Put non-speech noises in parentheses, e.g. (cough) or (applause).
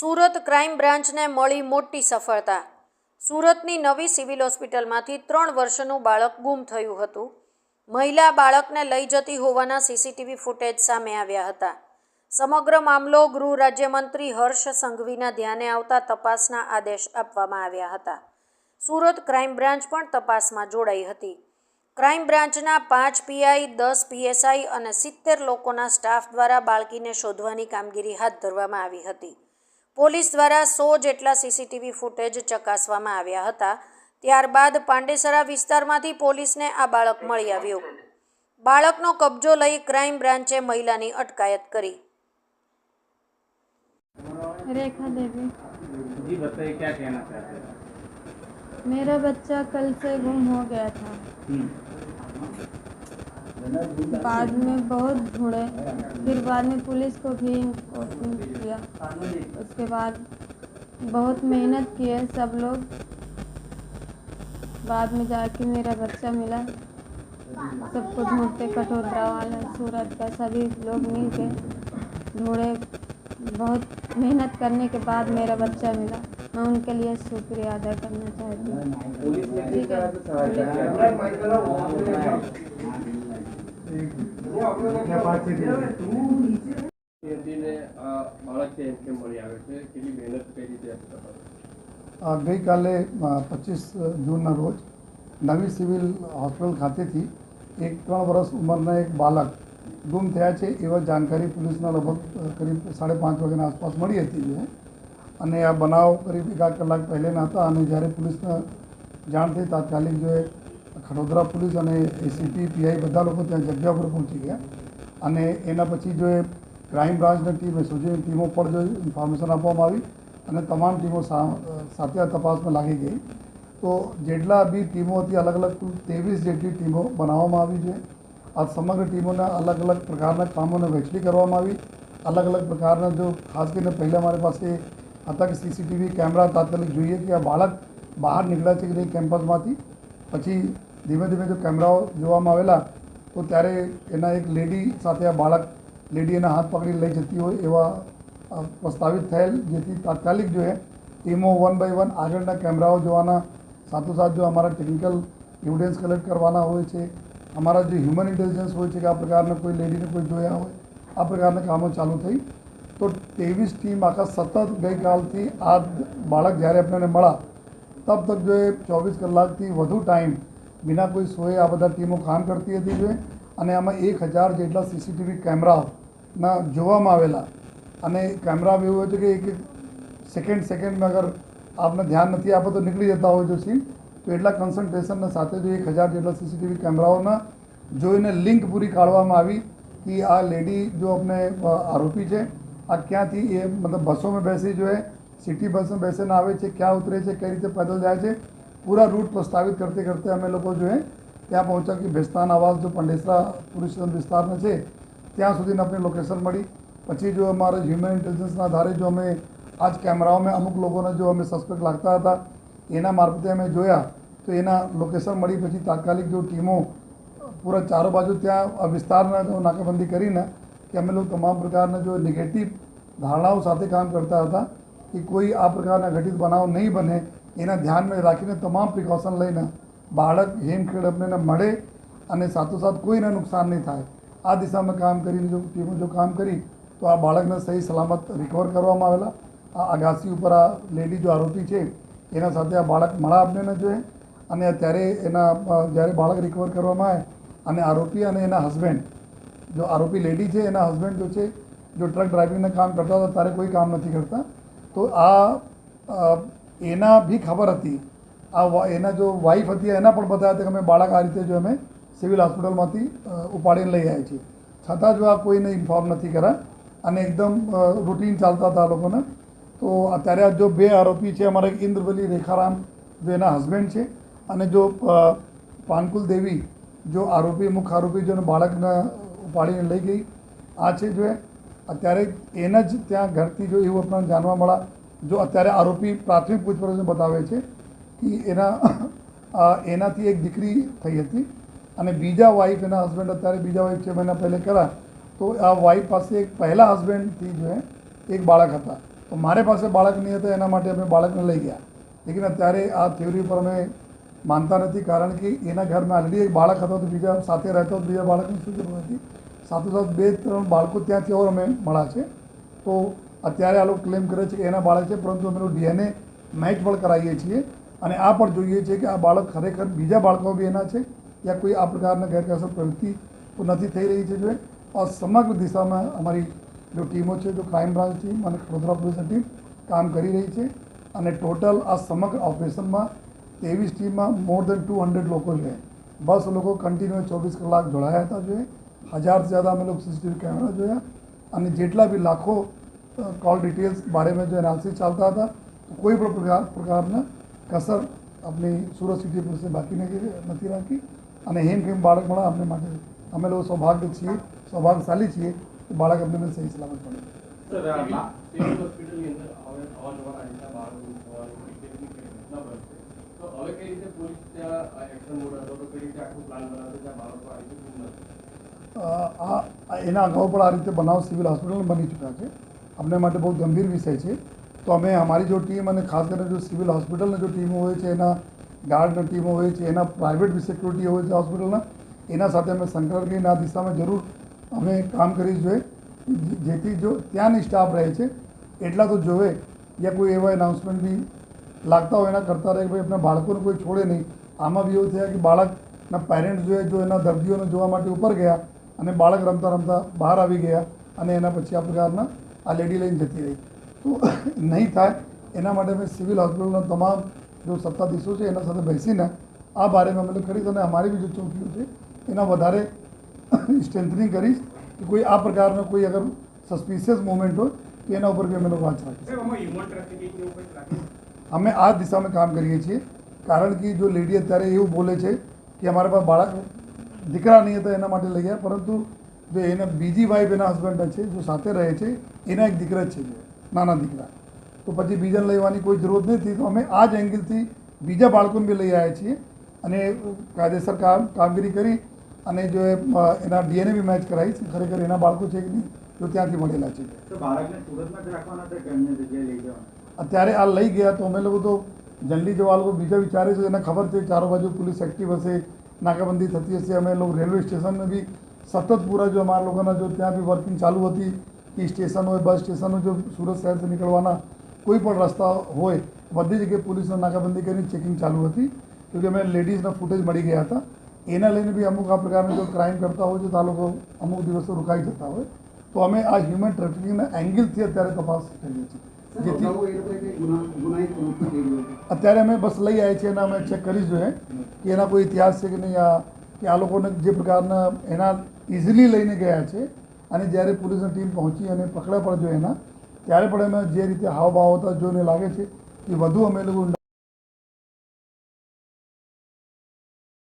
Surat crime બ્રાન્ચને મળી મોટી સફળતા. સુરતની નવી સિવિલ હોસ્પિટલમાંથી ત્રણ વર્ષનું બાળક ગુમ થયું હતું. મહિલા બાળકને લઈ જતી હોવાના સીસીટીવી ફૂટેજ સામે આવ્યા હતા. સમગ્ર મામલો ગૃહ રાજ્યમંત્રી હર્ષ સંઘવીના ધ્યાને આવતા તપાસના આદેશ આપવામાં આવ્યા હતા. સુરત ક્રાઇમ બ્રાન્ચ પણ તપાસમાં જોડાઈ હતી. ક્રાઇમ બ્રાન્ચના પાંચ પીઆઈ, દસ પીએસઆઈ અને સિત્તેર લોકોના સ્ટાફ દ્વારા બાળકીને શોધવાની કામગીરી હાથ ધરવામાં આવી હતી. પોલીસ દ્વારા સો જેટલા સીસીટીવી ફૂટેજ ચકાસવામાં આવ્યા હતા ત્યારબાદ પાંડેસરા વિસ્તારમાંથી પોલીસને આ બાળક મળી આવ્યું બાળકનો કબજો લઈ ક્રાઇમ બ્રાન્ચે મહિલાની અટકાયત કરી रेखा देवी जी बताइए क्या कहना चाहते हैं मेरा बच्चा कल से गुम हो गया था हम्म, बाद में बहुत ढूंढे। फिर बाद में पुलिस को भी किया। उसके बाद बहुत मेहनत किए सब लोग। बाद में जाके मेरा बच्चा मिला। सबको ढूंढते कटोदरा वाले सूरत का सभी लोग मिल के ढूंढे। बहुत मेहनत करने के बाद मेरा बच्चा मिला। मैं उनके लिए शुक्रिया अदा करना चाहती हूँ। ठीक है। ગઈકાલે પચીસ જૂનના રોજ નવી સિવિલ હોસ્પિટલ ખાતેથી એક ત્રણ વર્ષ ઉંમરના એક બાળક ગુમ થયા છે એવા જાણકારી પોલીસના લગભગ કરીબ સાડે પાંચ વાગ્યાના આસપાસ મળી હતી અને આ બનાવ કરીબ એકાદ કલાક પહેલેના હતા અને જ્યારે પોલીસને જાણ થઈ તાત્કાલિક જો ખડોદરા પોલીસ અને એસીપી પીઆઈ બધા લોકો ત્યાં જગ્યા પર પહોંચી ગયા. અને એના પછી જો એ ક્રાઇમ બ્રાન્ચની ટીમ એસઓજીની ટીમો પર જો ઇન્ફોર્મેશન આપવામાં આવી અને તમામ ટીમો સાથે તપાસમાં લાગી ગઈ. તો જેટલા બી ટીમો હતી, અલગ અલગ કુલ ત્રેવીસ જેટલી ટીમો બનાવવામાં આવી છે. આ સમગ્ર ટીમોના અલગ અલગ પ્રકારના કામોને વહેંચણી કરવામાં આવી. અલગ અલગ પ્રકારના જો, ખાસ કરીને પહેલાં મારી પાસે હતા કે સીસીટીવી કેમેરા તાત્કાલિક જોઈએ કે આ બાળક બહાર નીકળ્યા છે કે નહીં કેમ્પસમાંથી પછી ધીમે ધીમે જો કેમેરાઓ જોવામાં આવેલા, તો ત્યારે એના એક લેડી સાથે આ બાળક લેડી એના હાથ પકડી લઈ જતી હોય એવા પ્રસ્તાવિત થયેલ, જેથી તાત્કાલિક જોઈએ ટીમો વન બાય વન આગળના કેમેરાઓ જોવાના, સાથોસાથ જો અમારા ટેકનિકલ એવિડન્સ કલેક્ટ કરવાના હોય છે, અમારા જે હ્યુમન ઇન્ટેલિજન્સ હોય છે કે આ પ્રકારના કોઈ લેડીને કોઈ જોયા હોય, આ પ્રકારના કામો ચાલુ થઈ. તો ત્રેવીસ ટીમ આખા સતત ગઈકાલથી આ બાળક જ્યારે આપણને મળ્યા, તબ તક જો એ ચોવીસ કલાકથી વધુ ટાઈમ વિના કોઈ સોએ આ બધા ટીમો કામ કરતી હતી જોઈએ અને આમાં એક હજાર જેટલા સીસીટીવી કેમેરાના જોવામાં આવેલા અને કેમેરા એવું હોય છે કે એક સેકન્ડ સેકન્ડમાં અગર આપને ધ્યાન નથી આપો તો નીકળી જતા હોય જો સીન તો એટલા કન્સન્ટ્રેશનના સાથે જો એક હજાર જેટલા સીસીટીવી કેમેરાઓના જોઈને લિંક પૂરી કાઢવામાં આવી કે આ લેડી જો આપણે આરોપી છે આ ક્યાંથી એ મતલબ બસોમાં બેસી જો સિટી બસમાં બેસીને આવે છે ક્યાં ઉતરે છે કઈ રીતે પેદલ જાય છે પૂરા રૂટ પ્રસ્તાવિત કરતી કરતે અમે લોકો જો ત્યાં પહોંચ્યા કે ભેસ્તાન આવાસ જો પંડેસરા સ્ટેશન વિસ્તારમાં છે ત્યાં સુધીને આપણે લોકેશન મળી. પછી જો અમારે હ્યુમન ઇન્ટેલિજન્સના આધારે જો અમે આજ કેમેરાઓમાં અમુક લોકોને જો અમે સસ્પેક્ટ લાગતા હતા, એના મારફતે અમે જોયા, તો એના લોકેશન મળી. પછી તાત્કાલિક જો ટીમો પૂરા ચારો બાજુ ત્યાં વિસ્તારના જો નાકાબંધી કરીને કે અમે લોકો તમામ પ્રકારના જો નેગેટિવ ધારણાઓ સાથે કામ કરતા હતા, કે કોઈ આ પ્રકારના ઘટિત બનાવ નહીં બને એના ધ્યાનમાં રાખીને તમામ પ્રિકોશન લઈને બાળક હેમખેડ અમને મળે અને સાથોસાથ કોઈને નુકસાન નહીં થાય. આ દિશામાં કામ કરીને જો, ટીમો જો કામ કરી, તો આ બાળકને સહી સલામત રિકવર કરવામાં આવેલા. આ અગાસી ઉપર આ લેડી જો આરોપી છે, એના સાથે આ બાળક મળા આપને જોઈએ. અને ત્યારે એના જ્યારે બાળક રિકવર કરવામાં આવે, અને આરોપી અને એના હસબન્ડ જો આરોપી લેડી છે, એના હસબન્ડ જો છે, જો ટ્રક ડ્રાઇવિંગના કામ કરતા હતા, ત્યારે કોઈ કામ નથી કરતા. તો આ એના બી ખબર હતી. આ એના જો વાઈફ હતી, એના પણ બતાવ્યા હતા કે અમે બાળક આ રીતે જો અમે સિવિલ હોસ્પિટલમાંથી ઉપાડીને લઈ આવ્યા છીએ. છતાં જો આ કોઈને ઇન્ફોર્મ નથી કર્યા અને એકદમ રૂટીન ચાલતા હતા આ લોકોને, તો અત્યારે આ જો બે આરોપી છે, અમારા એક ઇન્દ્રવલી રેખારામ જો એના હસબન્ડ છે અને જો પાનકુલ દેવી જો આરોપી મુખ્ય આરોપી જો બાળકને ઉપાડીને લઈ ગઈ. આ છે જો અત્યારે એના જ ત્યાં ઘરથી જો એવું આપણને જાણવા મળ્યા જો અત્યારે આરોપી પ્રાથમિક પૂછપરછ બતાવે છે કે એના એનાથી એક દીકરી થઈ હતી અને બીજા વાઈફ એના હસબન્ડ અત્યારે બીજા વાઈફ છે, મહિના પહેલે કર્યા, તો આ વાઈફ પાસે એક પહેલા હસબન્ડથી જો એક બાળક હતા. તો મારે પાસે બાળક નહીં હતા, એના માટે અમે બાળકને લઈ ગયા. લેકિન અત્યારે આ થિયોરી પર અમે માનતા નથી, કારણ કે એના ઘરમાં ઓલરેડી એક બાળક હતો, તો બીજા સાથે રહેતો, બીજા બાળકની શું જરૂર હતી? સાથોસાથ બે, ત્રણ બાળકો ત્યાંથી ઓર અમે મળ્યા છે. તો અત્યારે આ લોકો ક્લેમ કરે છે કે એના બાળક છે, પરંતુ અમે ડીએનએ મેચ પણ કરાવીએ છીએ. અને આ પણ જોઈએ છીએ કે આ બાળક ખરેખર બીજા બાળકો બી એના છે, યા કોઈ આ પ્રકારના ગેરકાયદેસર પ્રવૃત્તિ નથી થઈ રહી છે જો આ સમગ્ર દિશામાં અમારી જો ટીમો છે, જો ક્રાઇમ બ્રાન્ચ ટીમ અને વડોદરા પોલીસની ટીમ કામ કરી રહી છે. અને ટોટલ આ સમગ્ર ઓપરેશનમાં ત્રેવીસ ટીમમાં મોર દેન ટુ હંડ્રેડ લોકો છે. બસ લોકો કન્ટિન્યુ ચોવીસ કલાક જોડાયા હતા જોઈએ હજારથી જ્યાદા અમે લોકો સીસીટીવી કેમેરા જોયા. અને જેટલા બી લાખો કોલ ડિટેલ્સ બારેમાં જો એનાલિસિસ ચાલતા હતા તો કોઈ પણ પ્રકાર પ્રકારના કસર આપણી સુરત સિટી પોલીસે બાકી નથી રાખી અને હેમ ખેમ બાળક મળે અમને માટે અમે લોકો સૌભાગ્ય છીએ સૌભાગ્યશાલી છીએ કે બાળક અમને સહી સલામત મળે તો હવે કઈ રીતે પોલીસ ત્યાં એક્શન મોડ હતો તો કઈ રીતે આખું પ્લાન બનાવ્યો ત્યાં બાળકો આ રીતે ગુમ ન થાય? અ, આ આ એના અગાઉ પણ આ રીતે બનાવ સિવિલ હોસ્પિટલમાં બની ચૂક્યા છે અમને માટે બહુ ગંભીર વિષય છે. તો અમે અમારી જો ટીમ અને ખાસ કરીને જો સિવિલ હોસ્પિટલની જો ટીમો હોય છે, એના ગાર્ડની ટીમો હોય છે, એના પ્રાઇવેટ સિક્યુરિટી હોય છે હોસ્પિટલના, એના સાથે અમે સંકલન કરીને આ દિશામાં જરૂર અમે કામ કરી જોઈએ. જેથી જો ત્યાંની સ્ટાફ રહે છે, એટલા તો જોવે યા કોઈ એવા એનાઉન્સમેન્ટ બી લાગતા હોય, એના કરતા રહે કે ભાઈ આપણા બાળકોને કોઈ છોડે નહીં. આમાં બી એવું થયા કે બાળકના પેરેન્ટ્સ જોઈએ જો એના દર્દીઓને જોવા માટે ઉપર ગયા અને બાળક રમતા રમતા બહાર આવી ગયા અને એના પછી આ પ્રકારના આ લેડી લઈને જતી રહી. તો (laughs) નહીં થાય. એના માટે અમે સિવિલ હોસ્પિટલના તમામ જો સત્તાધીશો છે એના સાથે બેસીને આ બારેમાં અમે કરીશ અને અમારી બી જે ચોકીઓ છે એના વધારે (laughs) સ્ટ્રેન્થનિંગ કરીશ કે કોઈ આ પ્રકારનો કોઈ અગર સસ્પિશિયસ મુમેન્ટ હોય તો એના ઉપર બી અમે લોકો વાંચ રાખીશું. અમે આ દિશામાં કામ કરીએ છીએ. કારણ કે જો લેડી અત્યારે એવું બોલે છે કે અમારા પાસે બાળક દીકરા નહીં હતા એના માટે લઈ ગયા પરંતુ જો એના બીજી વાઈફ એના હસબન્ડ છે જો સાથે રહે છે એના એક દીકરા જ છે જે નાના દીકરા. તો પછી બીજાને લેવાની કોઈ જરૂરત નથી તો અમે આ જ એંગલથી બીજા બાળકોને બી લઈ આવ્યા છીએ અને કાયદેસર કામ કામગીરી કરી અને જો એના ડીએનએ બી મેચ કરાવી ખરેખર એના બાળકો છે કે નહીં તો ત્યાંથી મળેલા છે. જ અત્યારે આ લઈ ગયા તો અમે લોકો તો જલ્દી જવા લોકો બીજા વિચારે છે એને ખબર છે ચારો બાજુ પોલીસ એક્ટિવ હશે નાકાબંધી થતી હશે અમે લોકો રેલવે સ્ટેશનને બી સતત પૂરા જો અમારા લોકોના જો ત્યાં બી વર્કિંગ ચાલુ હતી કે સ્ટેશન હોય બસ સ્ટેશન હોય જો સુરત શહેરથી નીકળવાના કોઈ પણ રસ્તા હોય બધી જગ્યાએ પોલીસને નાકાબંધી કરીને ચેકિંગ ચાલુ હતી. કેમકે અમે લેડીઝના ફૂટેજ મળી ગયા હતા. એના લઈને બી અમુક આ પ્રકારના જો ક્રાઇમ કરતા હોય છે તો આ લોકો અમુક દિવસો રોકાઈ જતા હોય. તો અમે આ હ્યુમન ટ્રાફિકિંગના એંગલથી અત્યારે તપાસ કરીએ છીએ. જેથી અત્યારે અમે બસ લઈ આવ્યા છીએ અને અમે ચેક કરી જોઈએ કે એના કોઈ ઇતિહાસ છે કે નહીં આ કે આ લોકોને જે પ્રકારના એના ઇઝીલી લઈને ગયા છે. અને જ્યારે પોલીસની ટીમ પહોંચી અને પકડા જો એના, ત્યારે પણ અમે જે રીતે હાવભાવ હતા જોઈને લાગે છે કે વધુ અમે લોકો